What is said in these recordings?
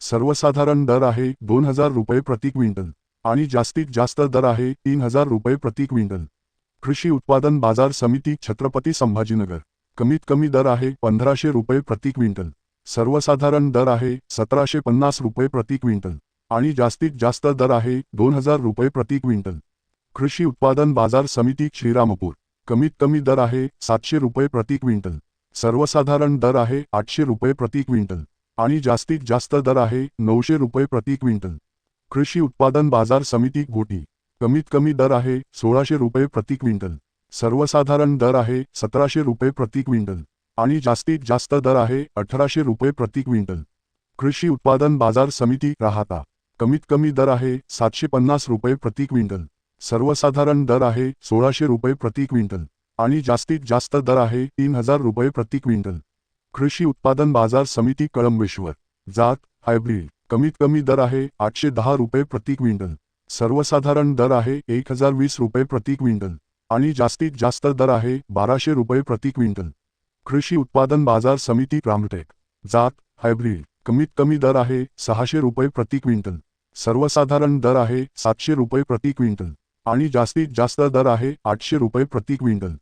सर्वसाधारण दर आहे दोन हजार रुपये प्रति क्विंटल आणि जास्तीत जास्त दर आहे तीन हजार रुपये प्रति क्विंटल. कृषी उत्पादन बाजार समिती छत्रपती संभाजीनगर. कमीत कमी दर आहे पंधराशे रुपये प्रति क्विंटल. सर्वसाधारण दर आहे सतराशे पन्नास रुपये प्रति क्विंटल आणि जास्तीत जास्त दर आहे दोन हजार रुपये प्रति क्विंटल. कृषी उत्पादन बाजार समिती श्रीरामपूर. कमीत कमी दर आहे सातशे रुपये प्रति क्विंटल. सर्वसाधारण दर आहे आठशे रुपये प्रति क्विंटल. आणि जास्तीत जास्त दर आहे नऊशे रुपये प्रति क्विंटल. कृषी उत्पादन बाजार समिती घोटी. कमीत कमी दर आहे सोळाशे रुपये प्रति क्विंटल. सर्वसाधारण दर आहे सतराशे रुपये प्रति क्विंटल. आणि जास्तीत जास्त दर आहे अठराशे रुपये प्रति क्विंटल. कृषी उत्पादन बाजार समिती राहता. कमीत कमी दर आहे सातशे पन्नास रुपये प्रति क्विंटल. सर्वसाधारण दर आहे सोळाशे रुपये प्रति क्विंटल. आणि जास्तीत जास्त दर आहे तीन हजार रुपये प्रति क्विंटल. कृषी उत्पादन बाजार समिती कळंबेश्वर. जात हायब्रिड. कमीत कमी दर आहे आठशे दहा रुपये प्रति क्विंटल. सर्वसाधारण दर आहे एक हजार वीस रुपये प्रति क्विंटल. आणि जास्तीत जास्त दर आहे बाराशे रुपये प्रति क्विंटल. कृषी उत्पादन बाजार समिती रामटेक. जात हायब्रिड. कमीत कमी दर आहे सहाशे रुपये प्रति क्विंटल. सर्वसाधारण दर आहे सातशे रुपये प्रति क्विंटल. आणि जास्तीत जास्त दर आहे आठशे रुपये प्रति क्विंटल.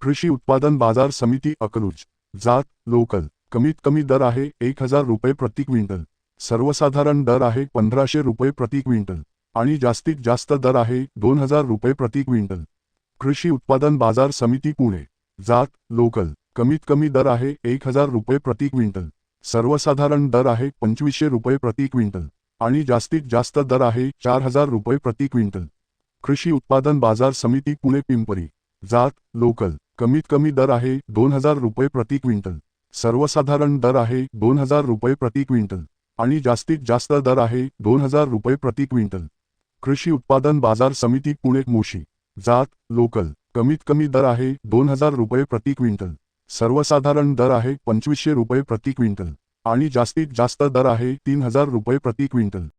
कृषी उत्पादन बाजार समिती अकलूज. जात लोकल. कमीत कमी दर आहे एक हजार रुपये प्रति क्विंटल. सर्वसाधारण दर आहे पंधराशे रुपये प्रति क्विंटल. आणि जास्तीत जास्त दर आहे दोन हजार रुपये प्रति क्विंटल. कृषी उत्पादन बाजार समिती पुणे. जात लोकल. कमीत कमी दर आहे एक हजार रुपये प्रति क्विंटल. सर्वसाधारण दर आहे पंचवीसशे रुपये प्रति क्विंटल. आणि जास्तीत जास्त दर आहे चार हजार रुपये प्रति क्विंटल. कृषी उत्पादन बाजार समिती पुणे पिंपरी. जात लोकल. कमीत कमी दर आहे दोन हजार रुपये प्रति क्विंटल. सर्वसाधारण दर आहे दोन हजार रुपये प्रति क्विंटल. आणि जास्तीत जास्त दर आहे दोन हजार रुपये प्रति क्विंटल. कृषी उत्पादन बाजार समिती पुणे मोशी जात लोकल. कमीत कमी दर आहे दोन हजार रुपये प्रति क्विंटल. सर्वसाधारण दर आहे पंचवीसशे रुपये प्रति क्विंटल. आणि जास्तीत जास्त दर आहे तीन हजार रुपये प्रति क्विंटल.